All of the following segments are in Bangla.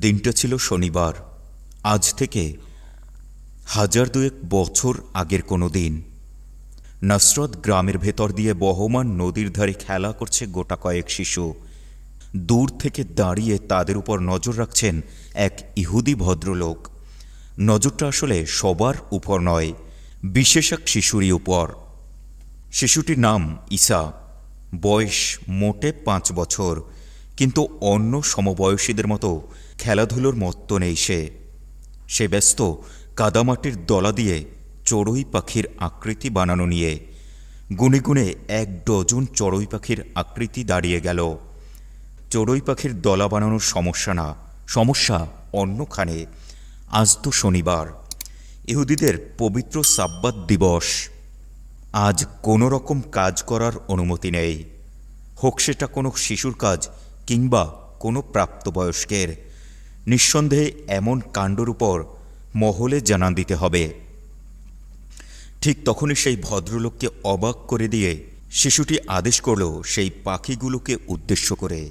দিনটা ছিল শনিবার। আজ থেকে হাজার দুয়েক বছর আগের কোনো দিন। নাসরত গ্রামের ভেতর দিয়ে বহমান নদীর ধারে খেলা করছে গোটা কয়েক শিশু। দূর থেকে দাঁড়িয়ে তাদের উপর নজর রাখছেন এক ইহুদি ভদ্রলোক। নজরটা আসলে সবার উপর নয়, বিশেষ এক শিশুরই উপর। শিশুটির নাম ঈসা, বয়স মোটে পাঁচ বছর, কিন্তু অন্য সমবয়সীদের মতো খেলাধুলোর মত্ত নেই সে। সে ব্যস্ত, কাদামাটির দলা দিয়ে চড়ুই পাখির আকৃতি বানানো নিয়ে। গুনে গুনে এক ডজন চড়ুই পাখির আকৃতি দাঁড়িয়ে গেল। চড়ুই পাখির দলা বানানোর সমস্যা না, সমস্যা অন্যখানে। আজ তো শনিবার। ইহুদিদের পবিত্র সাব্বাত দিবস। আজ কোনো রকম কাজ করার অনুমতি নেই। হোক সেটা কোনো শিশুর কাজ কিংবা কোনো প্রাপ্তবয়স্কের। নিঃসন্দেহে এমন কাণ্ডর উপর মহলে জানান দিতে হবে। ঠিক তখনই সেই ভদ্রলোককে অবাক করে দিয়ে শিশুটি আদেশ করল সেই পাখিগুলোকে উদ্দেশ্য করে,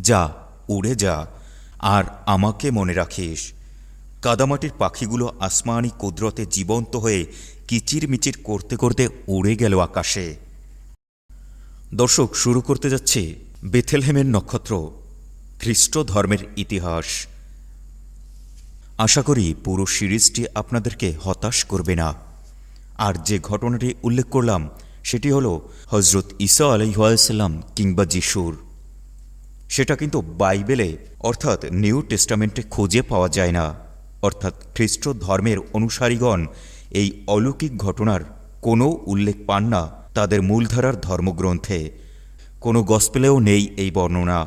যা, উড়ে যা, আর আমাকে মনে রাখিস। কাদামাটির পাখিগুলো আসমানি কুদরতে জীবন্ত হয়ে কিচিরমিচির করতে করতে উড়ে গেল আকাশে। দর্শক, শুরু করতে যাচ্ছে বেথেলহেমের নক্ষত্র খ্রিস্ট ধর্মের ইতিহাস। আশা করি পুরো সিরিজটি আপনাদেরকে হতাশ করবে না। আর যে ঘটনাটি উল্লেখ করলাম, সেটি হলো হজরত ঈসা আলাইসাল্লাম কিংবা যিশুর। সেটা কিন্তু বাইবেলে, অর্থাৎ নিউ টেস্টামেন্টে খুঁজে পাওয়া যায় না। অর্থাৎ খ্রিস্ট ধর্মের অনুসারীগণ এই অলৌকিক ঘটনার কোনো উল্লেখ পান না তাদের মূলধারার ধর্মগ্রন্থে। কোনো গসপেলেও নেই এই বর্ণনা।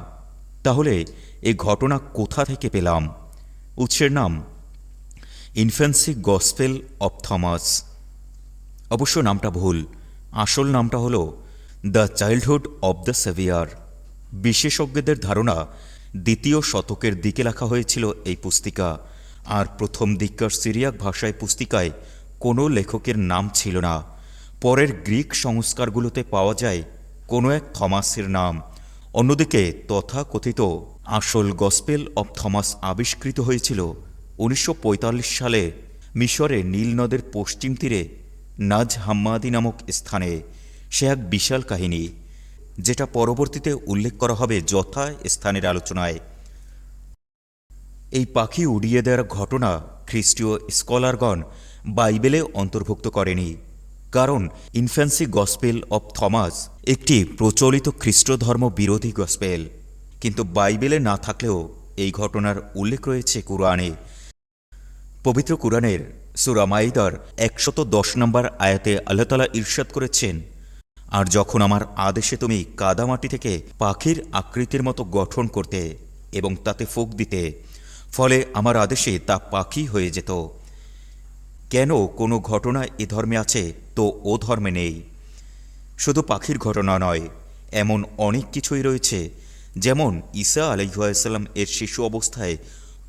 তাহলে এ ঘটনা কোথা থেকে পেলাম? উৎসের নাম ইনফ্যান্সি গসপেল অব থমাস অবশ্য নামটা ভুল। আসল নামটা হলো the childhood of the saviour বিশেষজ্ঞদের ধারণা, দ্বিতীয় শতকের দিকে লেখা হয়েছিল এই পুস্তিকা। আর প্রথম দিককার সিরিয়াক ভাষায় পুস্তিকায় কোনো লেখকের নাম ছিল না। পরের গ্রিক সংস্কারগুলোতে পাওয়া যায় কোনো এক থমাসের নাম। অন্যদিকে তথাকথিত আসল গসপেল অব থমাস আবিষ্কৃত হয়েছিল উনিশশো পঁয়তাল্লিশ সালে মিশরে নীল নদের পশ্চিম তীরে নাজ হাম্মাদি নামক স্থানে। সে এক বিশাল কাহিনী, যেটা পরবর্তীতে উল্লেখ করা হবে যথা স্থানের আলোচনায়। এই পাখি উড়িয়ে দেওয়ার ঘটনা খ্রিস্টীয় স্কলারগণ বাইবেলে অন্তর্ভুক্ত করেনি, কারণ ইনফ্যান্সি গসপেল অব থমাস একটি প্রচলিত খ্রিস্ট ধর্ম বিরোধী গসপেল। কিন্তু বাইবেলে না থাকলেও এই ঘটনার উল্লেখ রয়েছে কুরআনে। পবিত্র কুরআনের সুরামাইদার একশত দশ নম্বর আয়াতে আল্লাহ তালা ঈর্ষাদ করেছেন, আর যখন আমার আদেশে তুমি কাদামাটি থেকে পাখির আকৃতির মতো গঠন করতে এবং তাতে ফোক দিতে, ফলে আমার আদেশে তা পাখি হয়ে যেত। কেন কোনো ঘটনা এ ধর্মে আছে তো ও ধর্মে নেই। শুধু পাখির ঘটনা নয়, এমন অনেক কিছুই রয়েছে যেমন ঈসা আলাইসাল্লাম এর শিশু অবস্থায়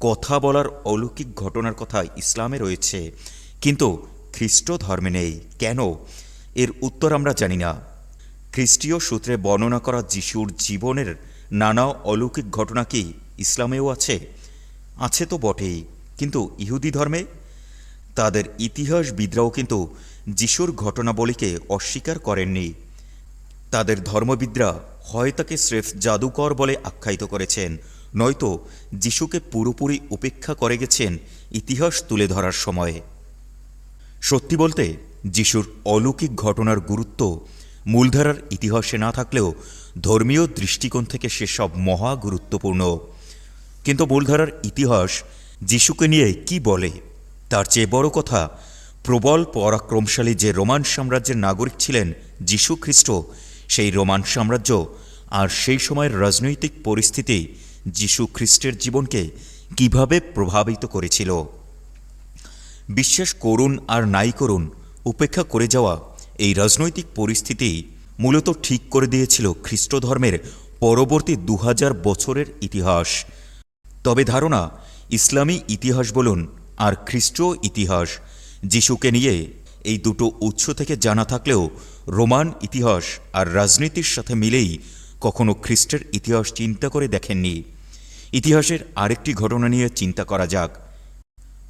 কথা বলার অলৌকিক ঘটনার কথা ইসলামে রয়েছে। কিন্তু খ্রিস্ট ধর্মে নেই। কেন? এর উত্তর আমরা জানি না। খ্রিস্টীয় সূত্রে বর্ণনা করা যিশুর জীবনের নানা অলৌকিক ঘটনা কি ইসলামেও আছে? আছে তো বটেই। কিন্তু ইহুদি ধর্মে? তাদের ইতিহাসবিদরাও কিন্তু যিশুর ঘটনাবলীকে অস্বীকার করেননি। তাদের ধর্মবিদরা হয় তাকে স্রেফ জাদুকর বলে আখ্যায়িত করেছেন। নয়তো যিশুকে পুরোপুরি উপেক্ষা করে গেছেন ইতিহাস তুলে ধরার সময়ে। সত্যি বলতে, যিশুর অলৌকিক ঘটনার গুরুত্ব মূলধারার ইতিহাসে না থাকলেও ধর্মীয় দৃষ্টিকোণ থেকে সেসব মহা গুরুত্বপূর্ণ। কিন্তু মূলধারার ইতিহাস যিশুকে নিয়ে কি বলে, তার চেয়ে বড় কথা, প্রবল পরাক্রমশালী যে রোমান সাম্রাজ্যের নাগরিক ছিলেন যিশু খ্রিস্ট, সেই রোমান সাম্রাজ্য আর সেই সময়ের রাজনৈতিক পরিস্থিতি যিশু খ্রিস্টের জীবনকে কীভাবে প্রভাবিত করেছিল। বিশ্বাস করুন আর নাই করুন, উপেক্ষা করে যাওয়া এই রাজনৈতিক পরিস্থিতি মূলত ঠিক করে দিয়েছিল খ্রিস্ট ধর্মের পরবর্তী দু হাজার বছরের ইতিহাস। তবে ধারণা, ইসলামী ইতিহাস বলুন আর খ্রিস্ট ইতিহাস, যিশুকে নিয়ে এই দুটো উৎস থেকে জানা থাকলেও রোমান ইতিহাস আর রাজনীতির সাথে মিলেই কখনো খ্রিস্টের ইতিহাস চিন্তা করে দেখেননি। ইতিহাসের আরেকটি ঘটনা নিয়ে চিন্তা করা যাক।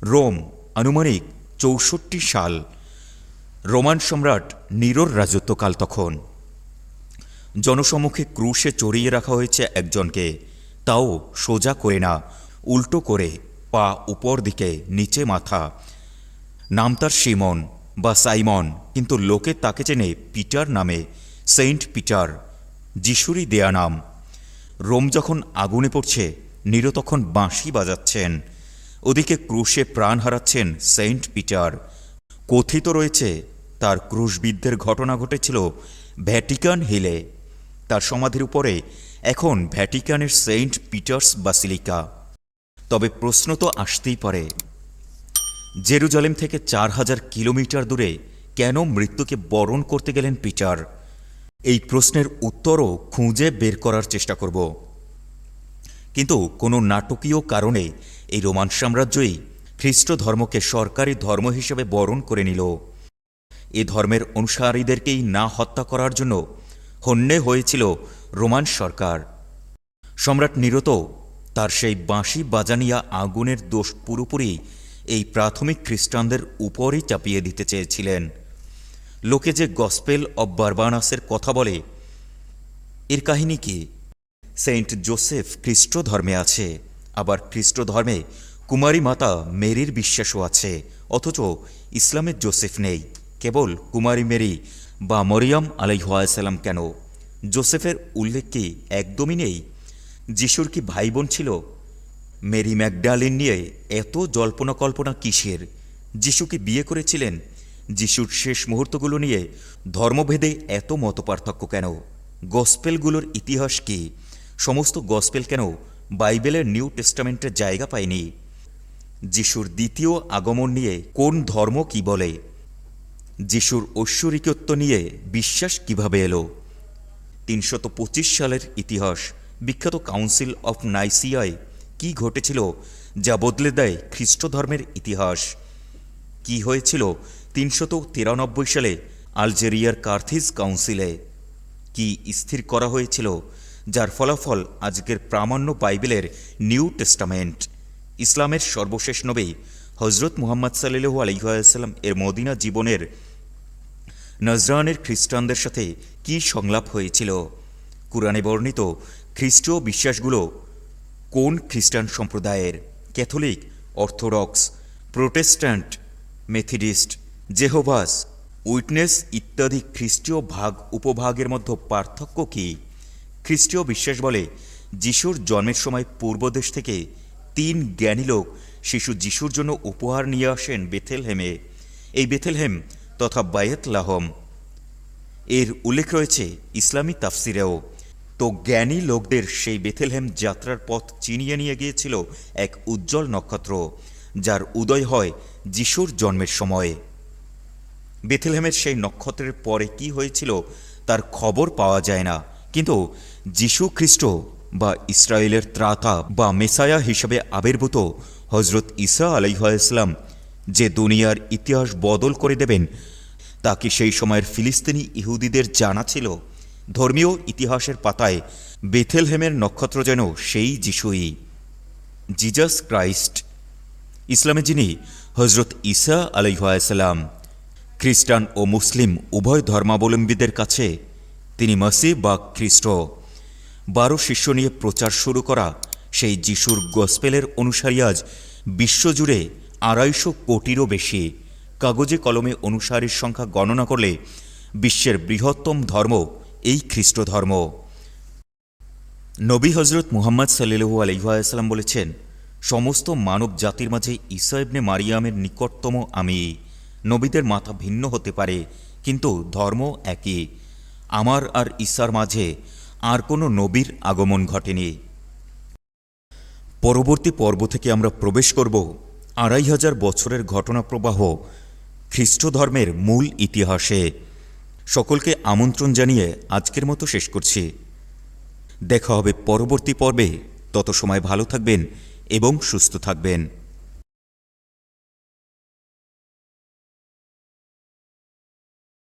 রোম, আনুমানিক চৌষট্টি সাল। রোমান সম্রাট নিরোর রাজত্বকাল তখন। জনসম্মুখে ক্রুশে চড়িয়ে রাখা হয়েছে একজনকে। তাও সোজা করে না, উল্টো করে, পা উপর দিকে, নিচে মাথা। নাম তার সিমন বা সাইমন, কিন্তু লোকে তাকে চেনে পিটার নামে, সেন্ট পিটার। যিশুরই দেয়া নাম। রোম যখন আগুনে পড়ছে, নিরো তখন বাঁশি বাজাচ্ছেন। ওদিকে ক্রুশে প্রাণ হারাচ্ছেন সেন্ট পিটার। কথিত রয়েছে, তার ক্রুশবিদ্ধের ঘটনা ঘটেছিল ভ্যাটিকান হিলে। তার সমাধির উপরে এখন ভ্যাটিকানের সেন্ট পিটার্স বাসিলিকা। তবে প্রশ্ন তো আসতেই পারে, জেরুজালেম থেকে চার হাজার কিলোমিটার দূরে কেন মৃত্যুকে বরণ করতে গেলেন পিটার? এই প্রশ্নের উত্তরও খুঁজে বের করার চেষ্টা করব। কিন্তু কোনো নাটকীয় কারণে এই রোমান সাম্রাজ্যই খ্রিস্ট ধর্মকে সরকারি ধর্ম হিসেবে বরণ করে নিল। এ ধর্মের অনুসারীদেরকেই না হত্যা করার জন্য হন্যে হয়েছিল রোমান সরকার। সম্রাট নিরত তার সেই বাঁশি বাজানিয়া আগুনের দোষ পুরোপুরি এই প্রাথমিক খ্রিস্টানদের উপরই চাপিয়ে দিতে চেয়েছিলেন। লোকে যে গসপেল অব বারবানাসের কথা বলে, এর কাহিনী কি? সেন্ট জোসেফ খ্রিস্ট ধর্মে আছে, আবার খ্রিস্ট ধর্মে কুমারী মাতা মেরির বিশ্বাসও আছে, অথচ ইসলামের জোসেফ নেই, কেবল কুমারী মেরি বা মরিয়ম আলাইহাসাল্লাম কেন? জোসেফের উল্লেখ কি একদমই নেই? যিশুর কি ভাই বোন ছিল? মেরি ম্যাকডালিন নিয়ে এত জল্পনা কল্পনা কিসের? যিশু কি বিয়ে করেছিলেন? যিশুর শেষ মুহূর্তগুলো নিয়ে ধর্মভেদে এত মতপার্থক্য কেন? গসপেলগুলোর ইতিহাস কি? সমস্ত গসপেল কেন বাইবেলের নিউ টেস্টামেন্টের জায়গা পায়নি? যিশুর দ্বিতীয় আগমন নিয়ে কোন ধর্ম কি বলে? যিশুর ঐশ্বরিকত্ব নিয়ে বিশ্বাস কীভাবে এলো? তিনশত সালের ইতিহাস, বিখ্যাত কাউন্সিল অফ নাইসিয়ায় কি ঘটেছিল যা বদলে দেয় খ্রিস্ট ধর্মের ইতিহাস? কি হয়েছিল তিনশত সালে আলজেরিয়ার কার্থিজ কাউন্সিলে কি স্থির করা হয়েছিল, যার ফলাফল আজকের প্রামাণ্য বাইবেলের নিউ টেস্টামেন্ট। ইসলামের সর্বশেষ নবী হজরত মুহাম্মদ সাল্লু আলহিহাসাল্লাম এর মদিনা জীবনের নজরানের খ্রিস্টানদের সাথে কি সংলাপ হয়েছিল? কুরআনে বর্ণিত খ্রিস্টীয় বিশ্বাসগুলো কোন খ্রিস্টান সম্প্রদায়ের? Catholic, Orthodox, Protestant, Methodist Jehovah's, witness ইত্যাদি খ্রিস্টীয় ভাগ উপভাগের মধ্যে পার্থক্য কি? খ্রিস্টীয় বিশ্বাস বলে, যিশুর জন্মের সময় পূর্বদেশ থেকে তিন জ্ঞানী লোক শিশু যিশুর জন্য উপহার নিয়ে আসেন বেথেলহেমে। এই বেথেলহেম তথা বায়েত লাহম এর উল্লেখ রয়েছে ইসলামী তাফসিরেও। তো জ্ঞানী লোকদের সেই বেথেলহেম যাত্রার পথ চিনিয়ে নিয়ে গিয়েছিল এক উজ্জ্বল নক্ষত্র, যার উদয় হয় যিশুর জন্মের সময়ে। বেথেলহেমের সেই নক্ষত্রের পরে কি হয়েছিল তার খবর পাওয়া যায় না। কিন্তু যিশু খ্রিস্ট বা ইসরায়েলের ত্রাতা বা মেসায়া হিসেবে আবির্ভূত হজরত ঈসা আলাইহাইসলাম যে দুনিয়ার ইতিহাস বদল করে দেবেন তা কি সেই সময়ের ফিলিস্তিনি ইহুদিদের জানা ছিল। ধর্মীয় ইতিহাসের পাতায় বেথেলহেমের নক্ষত্র যেন সেই যিশুই। জিজাস ক্রাইস্ট, ইসলামে যিনি হজরত ঈসা আলাইহাসাল্লাম খ্রিস্টান ও মুসলিম উভয় ধর্মাবলম্বীদের কাছে তিনি মসি বা খ্রিস্ট। বারো শিষ্য নিয়ে প্রচার শুরু করা সেই যিশুর গসপেলের অনুসারী আজ বিশ্বজুড়ে আড়াইশো কোটিরও বেশি কাগজে কলমে অনুসারীর সংখ্যা গণনা করলে বিশ্বের বৃহত্তম ধর্ম এই খ্রিস্ট ধর্ম। নবী হজরত মুহাম্মদ সাল্লু আলহাম বলেছেন, সমস্ত মানব জাতির মাঝে ঈসা ইবনে মারিয়ামের নিকটতম আমি। নবীদের মাথা ভিন্ন হতে পারে, কিন্তু ধর্ম একই। আমার আর ঈসার মাঝে আর কোনো নবীর আগমন ঘটেনি। পরবর্তী পর্ব থেকে আমরা প্রবেশ করব আড়াই হাজার বছরের ঘটনা প্রবাহ খ্রিস্ট ধর্মের মূল ইতিহাসে। সকলকে আমন্ত্রণ জানিয়ে আজকের মতো শেষ করছি। দেখা হবে পরবর্তী পর্বে। তত সময় ভালো থাকবেন এবং সুস্থ থাকবেন।